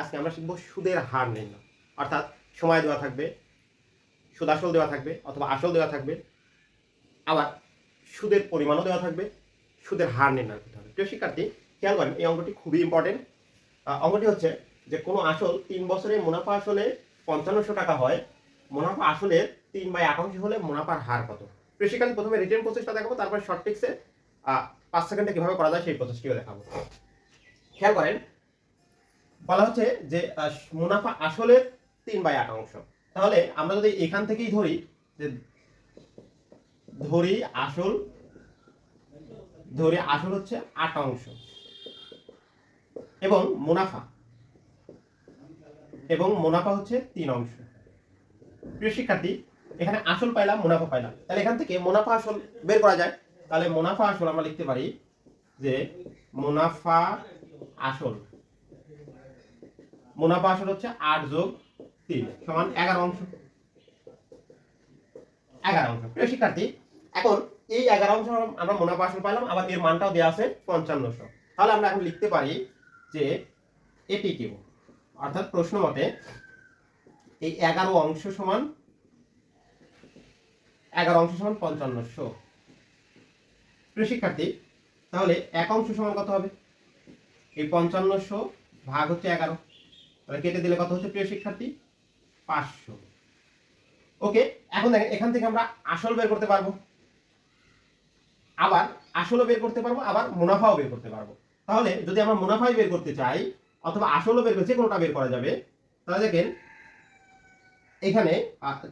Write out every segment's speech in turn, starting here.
আজকে আমরা শিখব সুদের হার নির্ণয়। অর্থাৎ সময় দেওয়া থাকবে, সুদ আসল দেওয়া থাকবে অথবা আসল দেওয়া থাকবে। আবার সুদের পরিমাণও দেওয়া থাকবে, সুদের হার নির্ণয় করতে হবে। প্রিয় শিক্ষার্থী, খেয়াল করেন, এই অঙ্কটি খুবই ইম্পর্টেন্ট অঙ্কটি হচ্ছে যে কোনো আসল তিন বছরে মুনাফা আসলে পঞ্চান্নশো টাকা হয়, মুনাফা আসলে তিন বাই একাংশ হলে মুনাফার হার কত? প্রিয় শিক্ষার্থী, প্রথমে রিটার্ন প্রসেসটা দেখাবো, তারপর শর্ট টিক্সে পাঁচ সেকেন্ডে কীভাবে করা যায় সেই প্রসেসটিও দেখাবো। খেয়াল করেন বলা হচ্ছে যে মুনাফা আসলের তিন বাই আট অংশ। তাহলে আমরা যদি এখান থেকেই ধরি যে, ধরি আসল ধরি আসল হচ্ছে আট অংশ। এবং মুনাফা। এবং মুনাফা হচ্ছে তিন অংশ। প্রিয় শিক্ষার্থী, এখানে আসল পাইলাম, মুনাফা পাইলাম। তাহলে এখান থেকে মুনাফা আসল বের করা যায়। তাহলে মুনাফা আসল আমরা লিখতে পারি যে, মুনাফা আসল। মুনাফা আসল হচ্ছে আট যোগ তিন সমান এগারো অংশ। এগারো অংশ। প্রিয় শিক্ষার্থী, এখন এই এগারো অংশ আমরা মুনাফা আসল পাইলাম, আবার এর মানটাও দেওয়া আছে পঞ্চান্নশো। তাহলে আমরা এখন লিখতে পারি যে এটি কিউ অর্থাৎ প্রশ্ন মতে এই এগারো অংশ সমান এগারো অংশ সমান পঞ্চান্নশো। প্রিয় শিক্ষার্থী, তাহলে এক অংশ সমান কত হবে? এই পঞ্চান্নশো ভাগ হচ্ছে এগারো। তাহলে কেটে দিলে কত হচ্ছে প্রিয় শিক্ষার্থী? পাঁচশো। ওকে, এখন দেখেন, এখান থেকে আমরা আসল বের করতে পারব। আবার আসলও বের করতে পারব, আবার মুনাফাও বের করতে পারব। তাহলে যদি আমরা মুনাফাই বের করতে চাই, অথবা আসলও বের করতে কোনোটা বের করা যাবে, তাহলে দেখেন, এখানে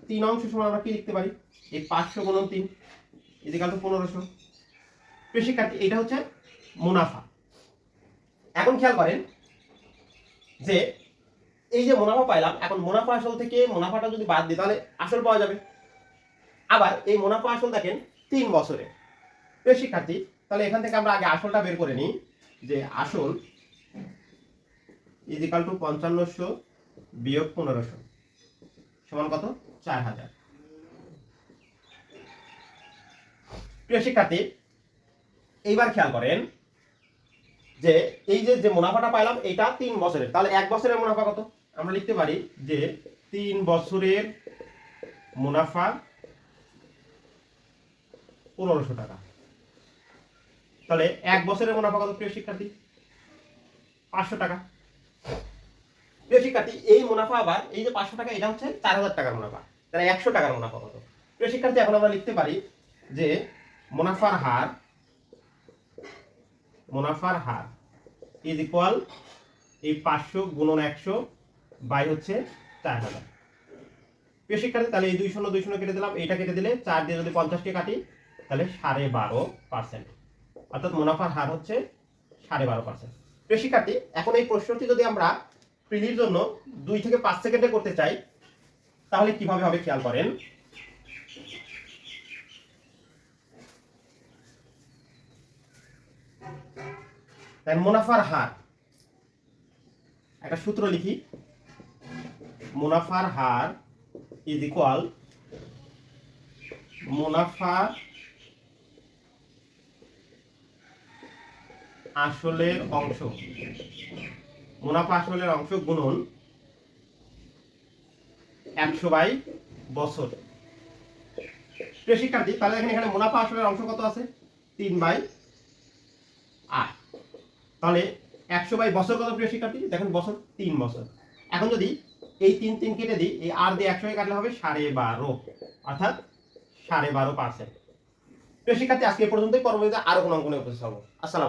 তিন অংশ সমান আমরা কি লিখতে পারি? এই পাঁচশো গুণন তিন এদিকাল তো পনেরোশো। শিক্ষার্থী, এটা হচ্ছে মুনাফা। এখন খেয়াল করেন যে এই যে মুনাফা পাইলাম, এখন মুনাফা আসল থেকে মুনাফাটা যদি বাদ দিই, তাহলে আসল পাওয়া যাবে। আবার এই মুনাফা আসল দেখেন, তিন বছরে। প্রিয় শিক্ষার্থী, তাহলে এখান থেকে আমরা আগে আসলটা বের করে নিই, যে আসল ইজিকাল টু পঞ্চান্নশো বিয়োগ পনেরোশো, সমান কত? চার হাজার। প্রিয় শিক্ষার্থী, এইবার খেয়াল করেন যে এই যে যে মুনাফাটা পাইলাম এটা তিন বছরের। তাহলে এক বছরের মুনাফা কত? আমরা লিখতে পারি যে তিন বছরের মুনাফা পনেরোশো টাকা। তাহলে এক বছরের মুনাফা কত প্রিয় শিক্ষার্থী? পাঁচশো টাকা। প্রিয় শিক্ষার্থী, এই মুনাফা আবার, এই যে পাঁচশো টাকা, এটা হচ্ছে চার হাজার টাকার মুনাফা। তাহলে একশো টাকার মুনাফা কত? প্রিয় শিক্ষার্থী, এখন আমরা লিখতে পারি যে মুনাফার হার মুনাফার হার ইজ ইকুয়াল এই পাঁচশো গুণন একশো বাই হচ্ছে চার হাজার প্রিয় শিক্ষার্থী, তাহলে এই দুই শূন্য দুই শূন্য কেটে দিলাম। এইটা কেটে দিলে চার দিয়ে যদি পঞ্চাশকে কাটি, তাহলে সাড়ে বারো পার্সেন্ট অর্থাৎ মুনাফার হার হচ্ছে সাড়ে বারো পার্সেন্ট প্রিয় শিক্ষার্থী, এখন এই প্রশ্নটি যদি আমরা প্রিলির জন্য দুই থেকে পাঁচ সেকেন্ডে করতে চাই, তাহলে কীভাবে হবে খেয়াল করেন? তাই মুনাফার হার, একটা সূত্র লিখি। মুনাফার হার ইজ ইকুয়াল মুনাফা আসলের অংশ, মুনাফা আসলের অংশ গুণন একশো বাই বছর। প্রিয় শিক্ষার্থী, তাহলে দেখেন এখানে মুনাফা আসলের অংশ কত আছে? তিন বাই আট। তাহলে একশো বাই বছর কত প্রিয় শিক্ষার্থী? দেখেন বছর, তিন বছর। এখন যদি এই তিন তিন কেটে দিই, এই আর দিয়ে একশো কাটলে হবে সাড়ে বারো, অর্থাৎ সাড়ে বারো পার্সেন্ট তো শিক্ষার্থী আজকে পর্যন্তই, পরবর্তীতে আরও কোনো অঙ্কনে উপস্থিত হব। আসসালাম